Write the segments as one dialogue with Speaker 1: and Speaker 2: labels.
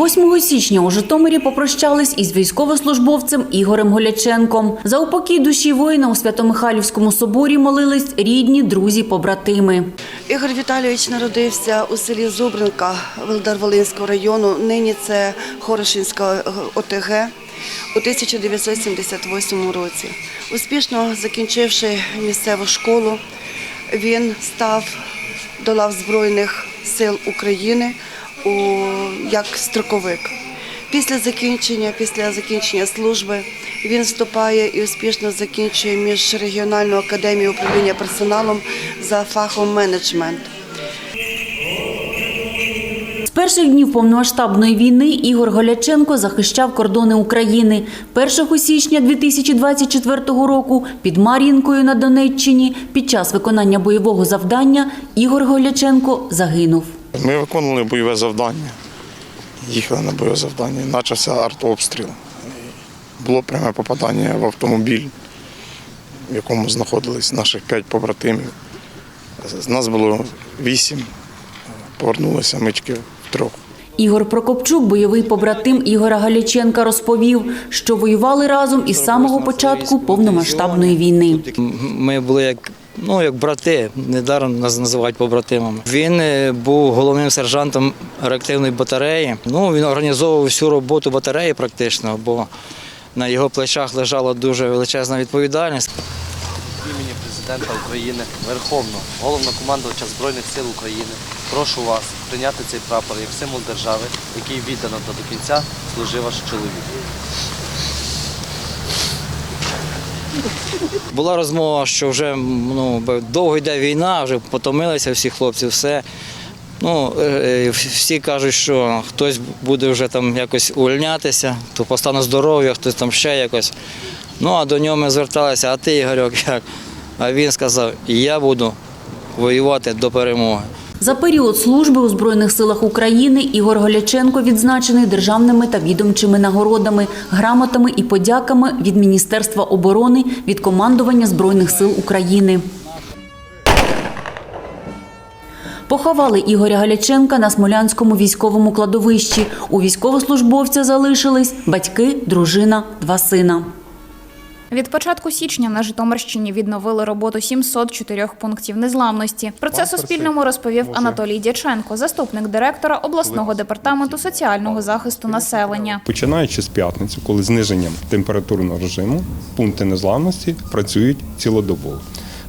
Speaker 1: 8 січня у Житомирі попрощались із військовослужбовцем Ігорем Голяченком. За упокій душі воїна у Свято-Михайлівському соборі молились рідні, друзі, побратими.
Speaker 2: Ігор Віталійович народився у селі Зубринка Володар-Волинського району. Нині це Хорошинська е, ОТГ у 1978 році. Успішно закінчивши місцеву школу, він став до лав Збройних сил України у, як строковик. Після закінчення, після закінчення служби він вступає і успішно закінчує міжрегіональну академію управління персоналом за фахом менеджмент.
Speaker 1: З перших днів повномасштабної війни Ігор Голяченко захищав кордони України. 1 січня 2024 року під Мар'їнкою на Донеччині під час виконання бойового завдання Ігор Голяченко загинув.
Speaker 3: Ми виконували бойове завдання. Їхали на бойове завдання. Почався артобстріл. Було пряме попадання в автомобіль, в якому знаходились наших п'ять побратимів. З нас було вісім, повернулися ми тільки втрьох.
Speaker 1: Ігор Прокопчук, бойовий побратим Ігора Галяченка, розповів, що воювали разом із самого початку повномасштабної війни.
Speaker 4: Ми були як, ну, як брати, недаром нас називають побратимами. Він е, був головним сержантом реактивної батареї. Ну, він організовував всю роботу батареї практично, бо на його плечах лежала дуже величезна відповідальність.
Speaker 5: імені президента України, Верховного, головнокомандувача Збройних сил України, прошу вас прийняти цей прапор як символ держави, який віддано та до кінця служив ваш чоловік.
Speaker 4: Була розмова, що вже ну, довго йде війна, вже потомилися всі хлопці, все. Ну, е, е, всі кажуть, що хтось буде вже там якось увольнятися, то по стану здоров'я, хтось там ще якось. Ну, а до нього ми зверталися, а ти, Ігорьок, як? А він сказав, я буду воювати до перемоги.
Speaker 1: За період служби у Збройних силах України Ігор Голяченко відзначений державними та відомчими нагородами, грамотами і подяками від Міністерства оборони від командування Збройних сил України. Поховали Ігоря Галяченка на Смолянському військовому кладовищі. У військовослужбовця залишились батьки, дружина, два сина.
Speaker 6: Від початку січня на Житомирщині відновили роботу 704 пунктів незламності. Про це Суспільному розповів Анатолій Дяченко, заступник директора обласного департаменту соціального захисту населення.
Speaker 7: Починаючи з п'ятниці, коли зниженням температурного режиму пункти незламності працюють цілодобово.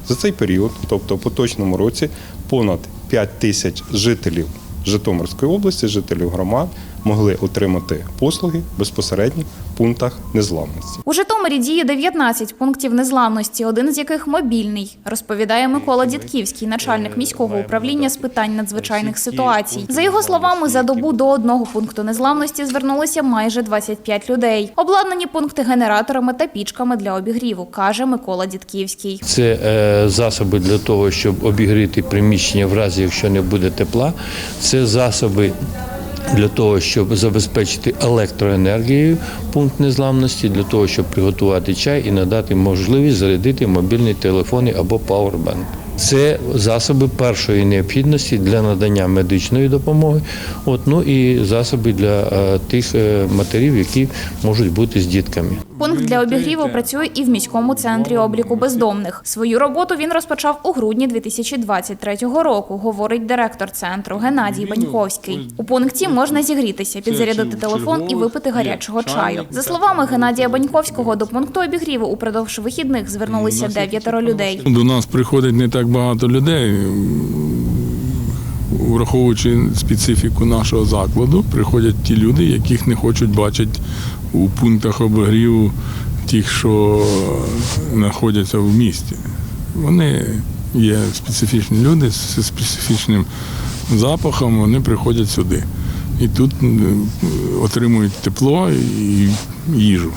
Speaker 7: За цей період, тобто в поточному році, понад 5 тисяч жителів Житомирської області, жителів громад, могли отримати послуги безпосередньо пунктах незламності.
Speaker 6: У Житомирі діє 19 пунктів незламності, один з яких мобільний, розповідає Микола Дідківський, начальник міського управління з питань надзвичайних ситуацій. За його словами, за добу до одного пункту незламності звернулося майже 25 людей. Обладнані пункти генераторами та пічками для обігріву, каже Микола Дідківський.
Speaker 8: Це е, засоби для того, щоб обігріти приміщення в разі, якщо не буде тепла. Це засоби для того, щоб забезпечити електроенергією пункт незламності, для того, щоб приготувати чай і надати можливість зарядити мобільні телефони або пауербанк. Це засоби першої необхідності для надання медичної допомоги, от, ну і засоби для е, тих е, матерів, які можуть бути з дітками.
Speaker 6: Пункт для обігріву працює і в міському центрі обліку бездомних. Свою роботу він розпочав у грудні 2023 року, говорить директор центру Геннадій Баньковський. У пункті можна зігрітися, підзарядити телефон і випити гарячого чаю. За словами Геннадія Баньковського, до пункту обігріву упродовж вихідних звернулися дев'ятеро людей.
Speaker 9: До нас приходить не так багато людей. Враховуючи специфіку нашого закладу, приходять ті люди, яких не хочуть бачити у пунктах обігріву тих, що знаходяться в місті. Вони є специфічні люди з специфічним запахом, вони приходять сюди. І тут отримують тепло і їжу.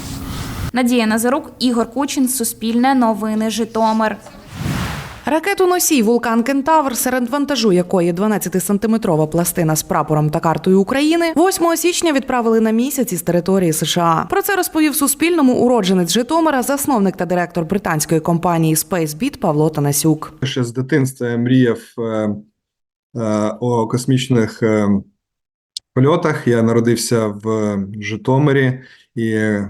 Speaker 6: Надія Назарук, Ігор Кучин, Суспільне новини, Житомир.
Speaker 10: Ракету-носій вулкан Кентавр, серед вантажу якої 12-сантиметрова пластина з прапором та картою України, 8 січня відправили на місяць із території США. Про це розповів Суспільному уродженець Житомира, засновник та директор британської компанії SpaceBit Павло Танасюк.
Speaker 11: ще з дитинства я мріяв е, е, о космічних е, польотах. Я народився в Житомирі і е,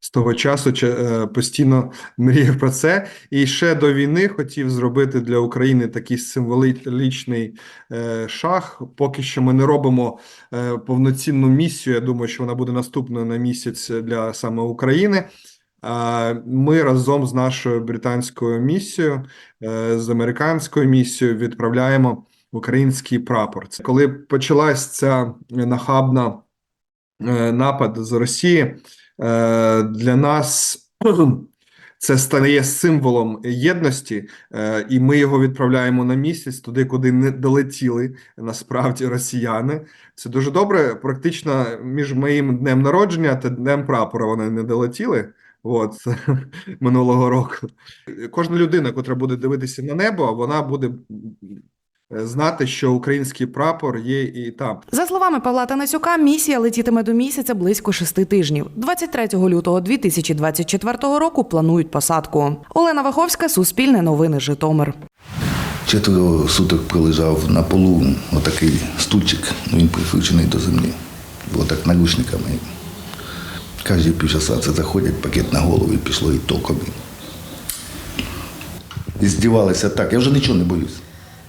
Speaker 11: з того часу е, постійно мріяв про це. І ще до війни хотів зробити для України такий символічний е, шаг. Поки що ми не робимо е, повноцінну місію. Я думаю, що вона буде наступною на місяць для саме України. Ми разом з нашою британською місією, з американською місією відправляємо український прапор. Це коли почалась ця нахабна напад з Росії, для нас це стає символом єдності, е, і ми його відправляємо на місяць туди, куди не долетіли насправді росіяни. Це дуже добре. Практично між моїм днем народження та днем прапора вони не долетіли. От минулого року. Кожна людина, котра буде дивитися на небо, вона буде е, знати, що український прапор є і там.
Speaker 10: За словами Павла Танасюка, місія летітиме до місяця близько шести тижнів. 23 лютого 2024 року планують посадку. Олена Ваховська, Суспільне новини, Житомир.
Speaker 12: Четверо суток пролежав на полу отакий стульчик, ну, він прикручений до землі. Було так наручниками. Кожні півчаса це заходять, пакет на голову і пішло і током. І здівалися так, я вже нічого не боюсь.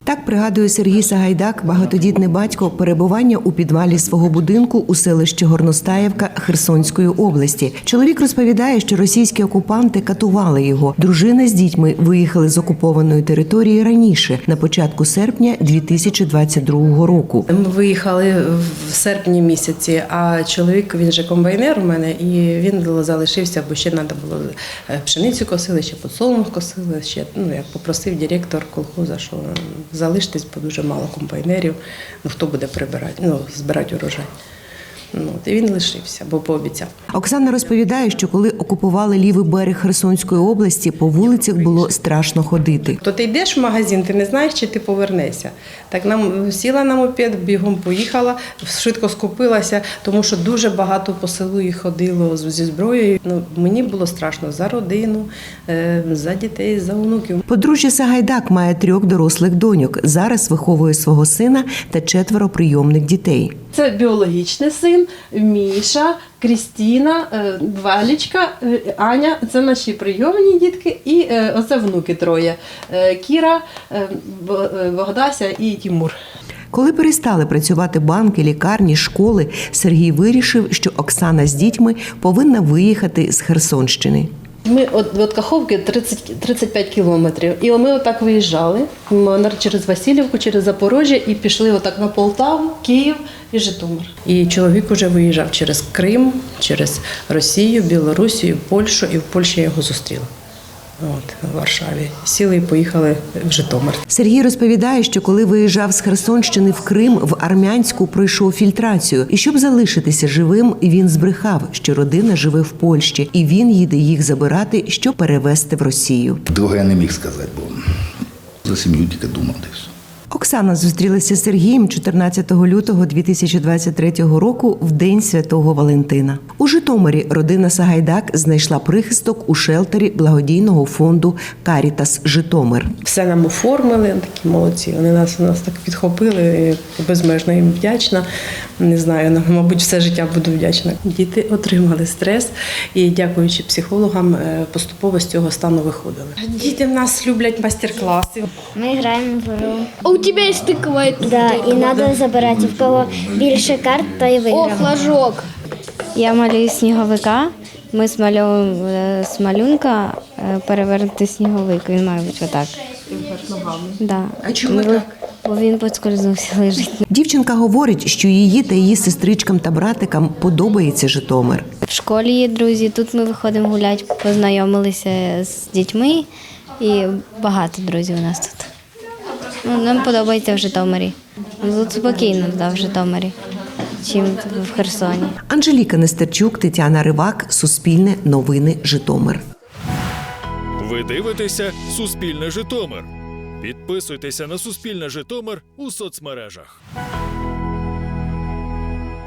Speaker 13: Так пригадує Сергій Сагайдак, багатодітний батько, перебування у підвалі свого будинку у селищі Горностаєвка Херсонської області. Чоловік розповідає, що російські окупанти катували його. Дружина з дітьми виїхали з окупованої території раніше, на початку серпня 2022 року.
Speaker 14: Ми виїхали в серпні місяці, а чоловік він же комбайнер у мене, і він залишився, бо ще треба було е, пшеницю косили, ще подсолнух косили. Ще ну як попросив директор колхоза, що залиштесь, бо дуже мало комбайнерів. Ну хто буде прибирати, ну збирати урожай. Ну і він лишився, бо пообіцяв.
Speaker 13: Оксана розповідає, що коли окупували лівий берег Херсонської області, по вулицях було страшно ходити.
Speaker 14: То ти йдеш в магазин, ти не знаєш, чи ти повернешся. Так нам сіла на мопед, бігом поїхала, швидко скупилася, тому що дуже багато по селу їх ходило зі зброєю. Ну мені було страшно за родину, е, за дітей, за онуків.
Speaker 13: Подружжя Сагайдак має трьох дорослих доньок. Зараз виховує свого сина та четверо прийомних дітей.
Speaker 14: Це біологічний син, Міша, Крістіна, е, Валічка, е, Аня. Це наші прийомні дітки, і е, оце внуки троє: Кіра, Богдася і Тімур.
Speaker 13: Коли перестали працювати банки, лікарні, школи, Сергій вирішив, що Оксана з дітьми повинна виїхати з Херсонщини.
Speaker 14: Ми от, від Каховки 30, 35 кілометрів. І ми отак виїжджали через Васильівку, через Запорожжя і пішли отак на Полтаву, Київ і Житомир. І чоловік уже виїжджав через Крим, через Росію, Білорусію, Польщу, і в Польщі я його зустріла. От, в Варшаві. Сіли і поїхали в Житомир.
Speaker 13: Сергій розповідає, що коли виїжджав з Херсонщини в Крим, в Армянську пройшов фільтрацію. І щоб залишитися живим, він збрехав, що родина живе в Польщі, і він їде їх забирати, щоб перевезти в Росію.
Speaker 12: Друге я не міг сказати, бо за сім'ю тільки думав десь.
Speaker 13: Оксана зустрілася з Сергієм 14 лютого 2023 року в день святого Валентина. У Житомирі родина Сагайдак знайшла прихисток у шелтері благодійного фонду Карітас Житомир.
Speaker 14: Все нам оформили, такі молодці. Вони нас, нас так підхопили, безмежно їм вдячна. Не знаю, ну, мабуть, все життя буду вдячна. Діти отримали стрес і, дякуючи психологам, е, поступово з цього стану виходили. Діти в нас люблять майстер-класи.
Speaker 15: Мы играем в игру. У тебя есть тыковая Да, и надо забирать. У кого більше карт, то і виграв. О, флажок.
Speaker 16: Я малюю сніговика. Ми змальовуємо е, з малюнка е, перевернути сніговик. Він має бути отак. Да.
Speaker 13: А чому так?
Speaker 16: Бо він поскользнувся лежить.
Speaker 13: Дівчинка говорить, що її та її сестричкам та братикам подобається Житомир.
Speaker 16: В школі є друзі. Тут ми виходимо гуляти, познайомилися з дітьми. І багато друзів у нас тут. Ну, нам подобається в Житомирі. Тут спокійно да, в Житомирі, чим в Херсоні.
Speaker 13: Анжеліка Нестерчук, Тетяна Ривак, Суспільне, Новини, Житомир.
Speaker 17: Ви дивитеся Суспільне Житомир. Підписуйтеся на Суспільне Житомир у соцмережах.